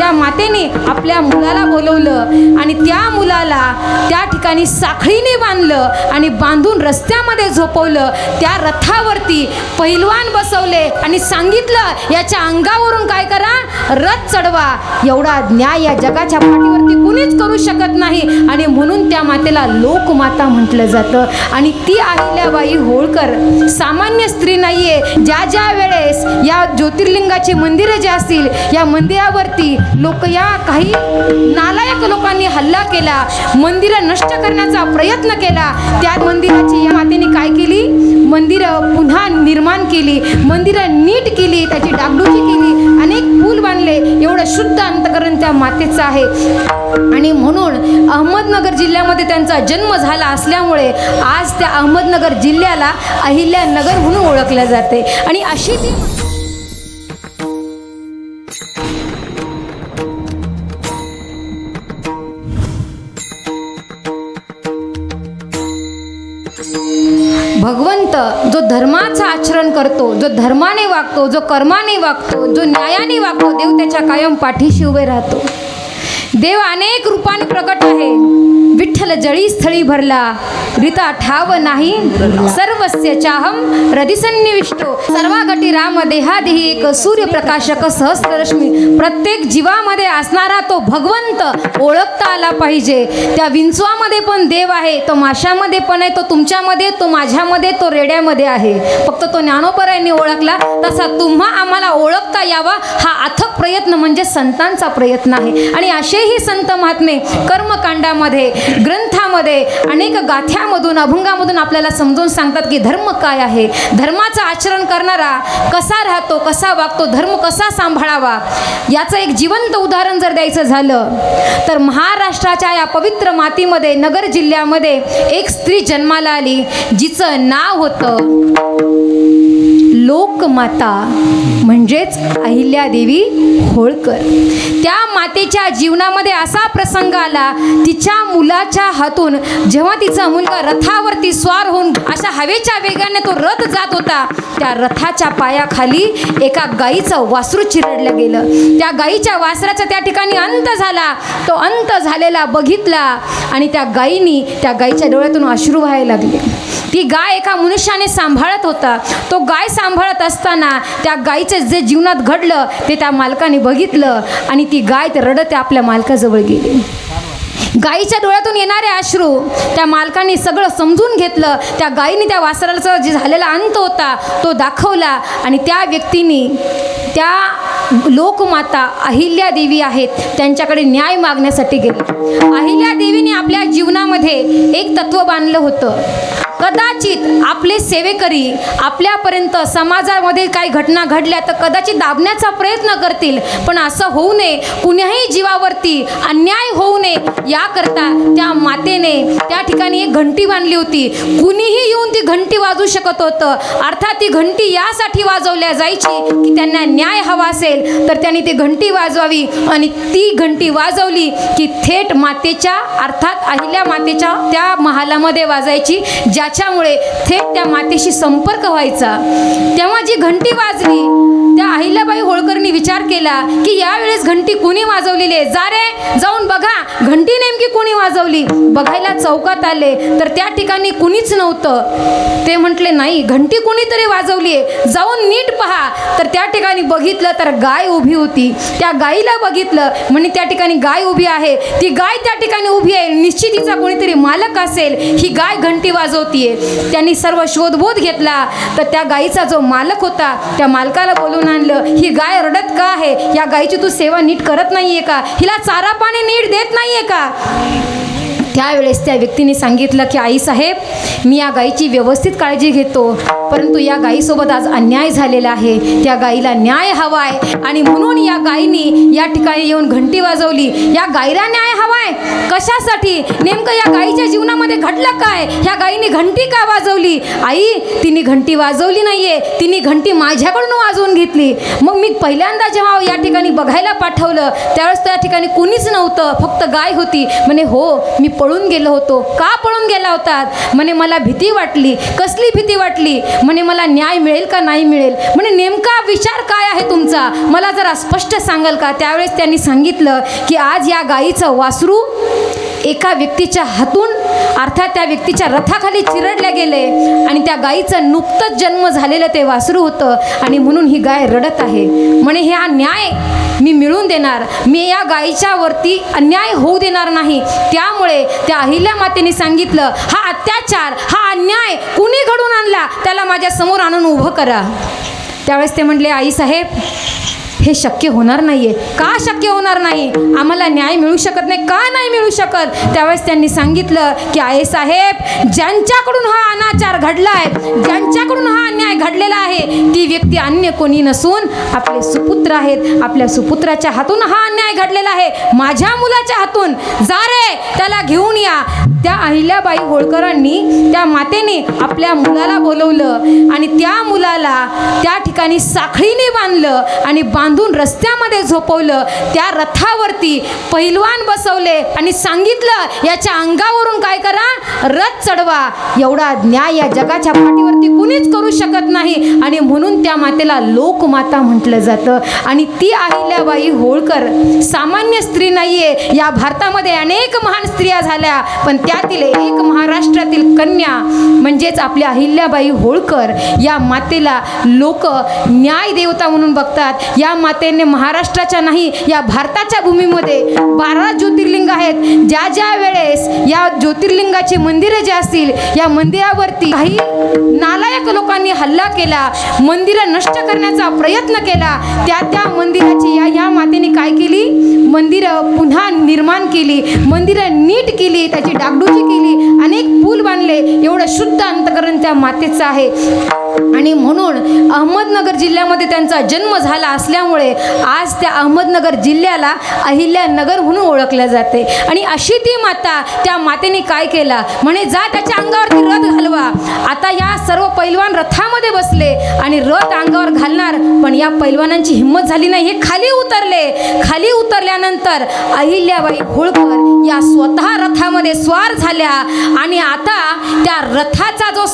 त्या मातेने आपल्या मुलाला बोलवलं आणि त्या मुलाला त्या ठिकाणी साखळीने बांधलं आणि बांधून रस्त्यामध्ये झोपवलं. त्या रथावरती पैलवान बसवले आणि सांगितलं याच्या अंगावरून काय करा? रथ चढवा. एवढा न्याय या जगाच्या पाठीवरती कुणीच करू शकत नाही. आणि म्हणून त्या मातेला लोकमाता म्हटलं जातं. आणि ती अहिल्याबाई होळकर सामान्य स्त्री नाहीये. ज्या ज्या वेळेस या ज्योतिर्लिंगाची मंदिरं जे असतील या मंदिरावरती लोक या काही नालायक लोकांनी हल्ला केला मंदिरं नष्ट करण्याचा प्रयत्न केला. त्या मंदिराची या मातेने काय केली? मंदिरं पुन्हा निर्माण केली मंदिरं नीट केली त्याची डागडुजी केली अनेक पूल बांधले. एवढं शुद्ध अंतकरण त्या मातेचं आहे. आणि म्हणून अहमदनगर जिल्ह्यामध्ये त्यांचा जन्म झाला असल्यामुळे आज त्या अहमदनगर जिल्ह्याला अहिल्यानगर म्हणून ओळखलं जाते. आणि अशी ती भगवंत जो धर्माचं आचरण करतो जो धर्माने वागतो जो कर्माने वागतो जो न्यायाने वागतो देव त्याच्या कायम पाठीशी उभे राहतो. देव अनेक रूपाने प्रकट आहे. विठ्ठल जळी स्थळी भरला. रिता ठाव नाही सर्वस्य चाहम हृदिसन्निविष्टो सर्वागटी राम देहादेही एक सूर्यप्रकाशक सहस्ररश्मी प्रत्येक जीवामध्ये असणारा तो भगवंत ओळखता आला पाहिजे. त्या विंचवामध्ये पण देव आहे तो माशामध्ये पण आहे तो तुमच्यामध्ये तो माझ्यामध्ये तो रेड्यामध्ये आहे. फक्त तो ज्ञानोपरायांनी ओळखला तसा तुम्हा आम्हाला ओळखता यावा हा अथक प्रयत्न म्हणजे संतांचा प्रयत्न आहे. आणि असेही संत महात्मे कर्मकांडामध्ये ग्रंथामध्ये अनेक गाथ्यामधून अभंगामधून आपल्याला समजून सांगतात की धर्म काय आहे? धर्माचं आचरण करणारा कसा राहतो कसा वागतो धर्म कसा सांभाळावा? याचं एक जिवंत उदाहरण जर द्यायचं झालं तर महाराष्ट्राच्या या पवित्र मातीमध्ये नगर जिल्ह्यामध्ये एक स्त्री जन्माला आली जिचं नाव होतं लोकमाता म्हणजेच अहिल्यादेवी होळकर. त्या मातेच्या जीवनामध्ये असा प्रसंग आला तिच्या मुलाच्या हातून जेव्हा तिचा मुलगा रथावरती स्वार होऊन अशा हवेच्या वेगाने तो रथ जात होता त्या रथाच्या पायाखाली एका गाईचं वासरू चिरडलं गेलं. त्या गाईच्या वासराचा त्या ठिकाणी अंत झाला. तो अंत झालेला बघितला आणि त्या गाईनी त्या गाईच्या डोळ्यातून अश्रू व्हायला लागले. ती गाय एका मनुष्याने सांभाळत होता. तो गाय सांभाळत असताना त्या गायीचं जे जीवनात घडलं ते त्या मालकाने बघितलं आणि ती गाय तर रडत आपल्या मालकाजवळ गेली. गाईच्या डोळ्यातून येणारे अश्रू त्या मालकाने सगळं समजून घेतलं. त्या गायीने त्या वासराचा जे झालेला अंत होता तो दाखवला आणि त्या व्यक्तीने त्या लोकमाता अहिल्या देवी आहेत त्यांच्याकडे न्याय मागण्यासाठी गेले. अहिल्या देवीने आपल्या जीवनामध्ये एक तत्व बांधलं होतं. कदाचित आपले सेवेकरी आपल्यापर्यंत समाजामध्ये काही घटना घडल्या तर कदाचित दाबण्याचा प्रयत्न करतील. पण असं होऊ नये. कुण्याही जीवावरती अन्याय होऊ नये. याकरता त्या मातेने त्या ठिकाणी एक घंटी बांधली होती. कुणीही येऊन ती घंटी वाजू शकत होतं. अर्थात ती घंटी यासाठी वाजवल्या जायची की त्यांना न्याय हवा असेल. तर त्यांनी ती घंटी वाजवावी आणि ती घंटी वाजवली की थेट मातेच्या अर्थात अहिल्या मातेच्या त्या महालामध्ये वाजायची ज्या त्याच्यामुळे थेट त्या मातेशी संपर्क व्हायचा. तेव्हा जी घंटी वाजली त्या अहिल्याबाई होळकरनी विचार केला की यावेळेस घंटी कुणी वाजवलेली आहे? जा रे जाऊन बघा घंटी नेमकी कुणी वाजवली? बघायला चौकात आले तर त्या ठिकाणी कुणीच नव्हतं. ते म्हटले नाही घंटी कुणीतरी वाजवली आहे. जाऊन नीट पहा. तर त्या ठिकाणी बघितलं तर गाय उभी होती. त्या गायीला बघितलं म्हणजे त्या ठिकाणी गाय उभी आहे. ती गाय त्या ठिकाणी उभी आहे. निश्चितीचा कोणीतरी मालक असेल. ही गाय घंटी वाजवती. आहे त्यांनी सर्व शोधबोध घेतला. तर त्या गायीचा जो मालक होता त्या मालकाला बोलून आणलं ही गाय रडत का आहे? या गायीची तू सेवा नीट करत नाहीये का? हिला चारा पाणी नीट देत नाहीये का? त्यावेळेस त्या व्यक्तीने सांगितलं की आई साहेब मी या गायीची व्यवस्थित काळजी घेतो परंतु या गायीसोबत आज अन्याय झालेला आहे. त्या गायीला न्याय हवा आहे. आणि म्हणून या गायीने या ठिकाणी येऊन घंटी वाजवली. या गायीला न्याय हवाय? कशासाठी? नेमकं या गायीच्या जीवनामध्ये घडलं काय? ह्या गायीने घंटी का वाजवली? आई तिने घंटी वाजवली नाहीये. तिने घंटी माझ्याकडून वाजवून घेतली. मग मी पहिल्यांदा जेव्हा या ठिकाणी बघायला पाठवलं त्यावेळेस त्या ठिकाणी कुणीच नव्हतं. फक्त गाय होती. म्हणे हो मी पळून पळून गेलो होतो. का पळून गेला होतात म्हणे मला भीती वाटली. कसली भीती वाटली? म्हणे मला न्याय मिळेल का नाही मिळेल? म्हणे नेमका विचार काय आहे तुमचा? मला जरा स्पष्ट सांगाल का? त्यावेळेस त्यांनी सांगितलं की आज या गाईचं वासरू एका व्यक्तीच्या हातून अर्थात त्या व्यक्तीच्या रथाखाली चिरडल्या गेले आणि त्या गाईचं नुकतंच जन्म झालेलं ते वासरू होतं आणि म्हणून ही गाय रडत आहे. म्हणे हा न्याय मी मिळून देणार. मी या गायीच्या वरती अन्याय होऊ देणार नाही. त्यामुळे त्या अहिल्या मातेने सांगितलं हा अत्याचार हा अन्याय कुणी घडून आणला? त्याला माझ्यासमोर आणून उभं करा. त्यावेळेस ते म्हणले आई साहेब हे शक्य होणार नाहीये. का शक्य होणार नाही? आम्हाला न्याय मिळू शकत नाही. का नाही मिळू शकत? त्यावेळेस त्यांनी सांगितलं की आहे साहेब ज्यांच्याकडून हा अनाचार घडला आहे ज्यांच्याकडून हा अन्याय घडलेला आहे ती व्यक्ती अन्य कोणी नसून आपले सुपुत्र आहेत. आपल्या सुपुत्राच्या हातून हा अन्याय घडलेला आहे. माझ्या मुलाच्या हातून. जा रे त्याला घेऊन या. त्या अहिल्याबाई होळकरांनी त्या मातेने आपल्या मुलाला बोलवलं आणि त्या मुलाला त्या ठिकाणी साखळीने बांधलं आणि बांध बांधून रस्त्यामध्ये झोपवलं त्या रथावरती पहिलवान बसवले आणि सांगितलं याच्या अंगावरून काय करा? रथ चढवा. एवढा न्याय या जगाच्या पाठीवरती कुणीच करू शकत नाही. आणि म्हणून त्या मातेला लोकमाता म्हटलं जातं. आणि ती अहिल्याबाई होळकर सामान्य स्त्री नाहीये. या भारतामध्ये अनेक महान स्त्रिया झाल्या पण त्यातील एक महाराष्ट्रातील कन्या म्हणजेच आपल्या अहिल्याबाई होळकर या मातेला लोक न्याय देवता म्हणून बघतात. या मातेने महाराष्ट्राच्या नाही या भारताच्या भूमीमध्ये बारा ज्योतिर्लिंग आहेत. ज्या ज्या वेळेस या ज्योतिर्लिंगाची मंदिरं जे असतील या मंदिरावरती काही नालायक लोकांनी हल्ला केला मंदिरं नष्ट करण्याचा प्रयत्न केला त्या त्या मंदिराची या या मातेने काय केली? मंदिरं पुन्हा निर्माण केली मंदिरं नीट केली त्याची डागडुजी केली अनेक पूल बांधले एवढं शुद्ध अंतकरण त्या मातेचं आहे. आणि म्हणून अहमदनगर जिल्ह्यामध्ये त्यांचा जन्म झाला असल्यामुळे आज त्या अहमदनगर जिल्ह्याला अहिल्यानगर म्हणून ओळखलं जाते. आणि अशी ती माता त्या मातेने काय केला? म्हणे जा त्याच्या अंगावरती रथ घालवा. आता या सर्व पैलवान रथामध्ये बसले आणि रथ अंगावर घालणार पण या पैलवानांची हिंमत झाली नाही. हे खाली उतरले. खाली उतरल्यानंतर अहिल्याबाई होळकर या स्वतः रथामध्ये स्वार झाल्या आणि आता त्या रथाचा जो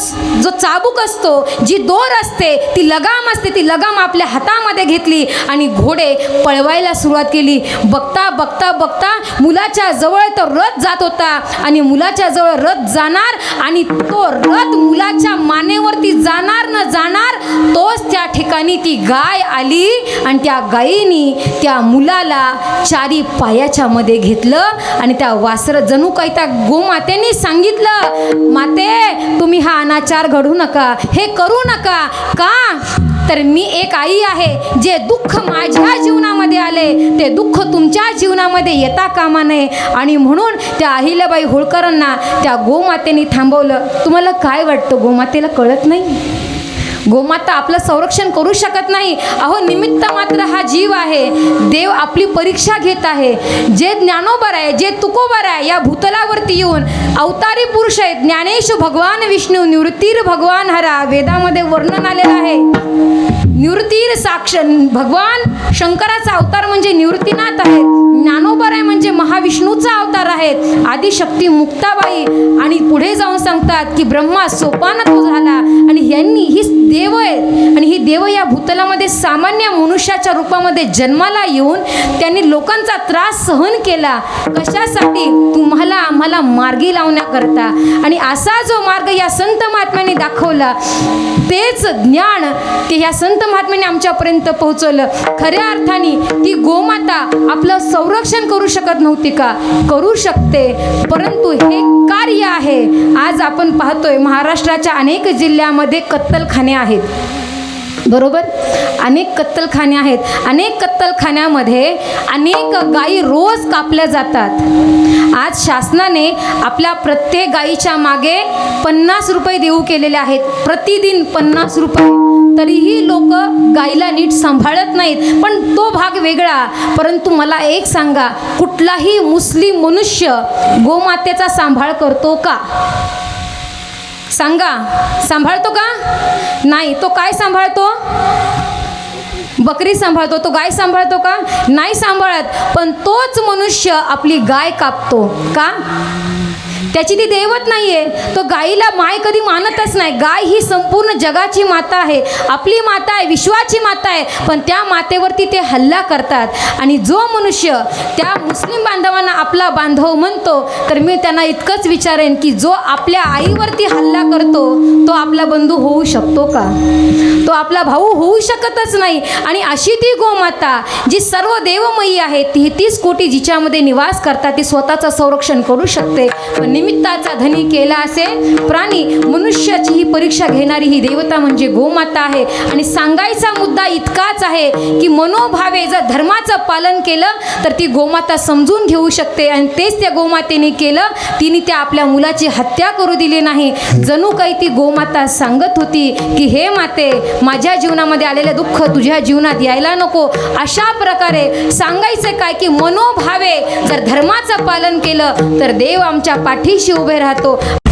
जो चाबूक असतो जी दोर असते ती लगाम असते ती लगाम आपल्या हातामध्ये घेतली आणि घोडे पळवायला सुरुवात केली. बघता बघता बघता मुलाच्या जवळ तो रथ जात होता आणि मुलाच्या जवळ रथ जाणार आणि तो रथ मुलाच्या मानेवरती जाणार न जाणार तोच त्या ठिकाणी ती गाय आली आणि त्या गायीनी त्या मुलाला चारी पायाच्या मध्ये घेतलं आणि त्या वासर जणू काही त्या गोमातेने सांगितलं माते तुम्ही हा अनाचार घडू नका. हे करू नका. का? तर मी एक आई आहे जे दुःख माझ्या जीवनामध्ये आले. ते दुःख तुमच्या जीवनामध्ये येता कामा नये. आणि म्हणून त्या अहिल्याबाई होळकरांना त्या गोमातेने थांबवलं. तुम्हाला काय वाटतं? गोमातेला कळत नाही? गोमाता आपलं संरक्षण करू शकत नाही. अहो निमित्त मात्र हा जीव आहे. देव आपली परीक्षा घेत आहे. जे ज्ञानोबर आहे जे तुकोबर आहे या भूतलावरती येऊन अवतारी पुरुष आहेत. ज्ञानेश भगवान विष्णू निवृत्तीर भगवान हरा. वेदामध्ये वर्णन आलेलं आहे. निवृत्तीर साक्ष भगवान शंकराचा अवतार म्हणजे निवृत्तीनाथ आहेत. ज्ञानोबर आहे म्हणजे महाविष्णूचा अवतार आहेत. आदिशक्ती मुक्ताबाई आणि पुढे जाऊन सांगतात की ब्रह्मा सोपान तो झाला आणि यांनी ही देव आहेत. आणि ही देव या भूतलामध्ये सामान्य मनुष्याच्या रूपामध्ये जन्माला येऊन त्यांनी लोकांचा त्रास सहन केला. कशासाठी? तुम्हाला आम्हाला मार्गी लावण्याकरता. आणि असा जो मार्ग या संत महात्म्याने दाखवला तेच ज्ञान. ते ह्या संत महात्म्याने आमच्यापर्यंत पोहोचवलं. खऱ्या अर्थाने ती गोमाता आपलं संरक्षण करू शकत नव्हती का? करू शकते परंतु हे कार्य आहे. आज आपण पाहतोय महाराष्ट्राच्या अनेक जिल्ह्यामध्ये कत्तलखाने आहेत. बरोबर? अनेक कत्तलखाने आहेत. अनेक कत्तलखान्यामध्ये अनेक गायी रोज कापल्या जातात. आज शासनाने आपल्या प्रत्येक गायीच्या मागे पन्नास रुपये देऊ केलेले आहेत. प्रतिदिन पन्नास रुपये. तरीही लोक गाईला नीट सांभाळत नाहीत. पण तो भाग वेगळा. परंतु मला एक सांगा कुठलाही मुस्लिम मनुष्य गोमातेचा सांभाळ करतो का? सांगा. सांभाळतो का? नाही. तो काय सांभाळतो? बकरी सांभाळतो. तो गाय सांभाळतो का? नाही सांभाळत. पण तोच मनुष्य आपली गाय कापतो. का? त्याची ती दैवत नाही आहे तो गाईला माय कधी मानतच नाही. गाय ही संपूर्ण जगाची माता आहे. आपली माता आहे विश्वाची माता आहे. पण त्या मातेवरती ते हल्ला करतात. आणि जो मनुष्य त्या मुस्लिम बांधवांना आपला बांधव म्हणतो तर मी त्यांना इतकंच विचारेन की जो आपल्या आईवरती हल्ला करतो तो आपला बंधू होऊ शकतो का? तो आपला भाऊ होऊ शकतच नाही. आणि अशी ती गोमाता जी सर्व देवमयी आहे ती तीस कोटी जिच्यामध्ये निवास करतात ती स्वतःचं संरक्षण करू शकते. पण निमित्ताचा धनी केला असेल. प्राणी मनुष्याची ही परीक्षा घेणारी ही देवता म्हणजे गोमाता आहे. आणि सांगायचा मुद्दा इतकाच आहे की मनोभावे जर धर्माचं पालन केलं तर ती गोमाता समजून घेऊ शकते. आणि तेच त्या गोमातेने केलं. तिने त्या आपल्या मुलाची हत्या करू दिली नाही. जणू काही ती गोमाता सांगत होती की हे माते माझ्या जीवनामध्ये आलेलं दुःख तुझ्या जीवनात यायला नको. अशा प्रकारे सांगायचं काय की मनोभावे जर धर्माचं पालन केलं तर देव आमच्या पाठी पाठीशी उभे राहतो.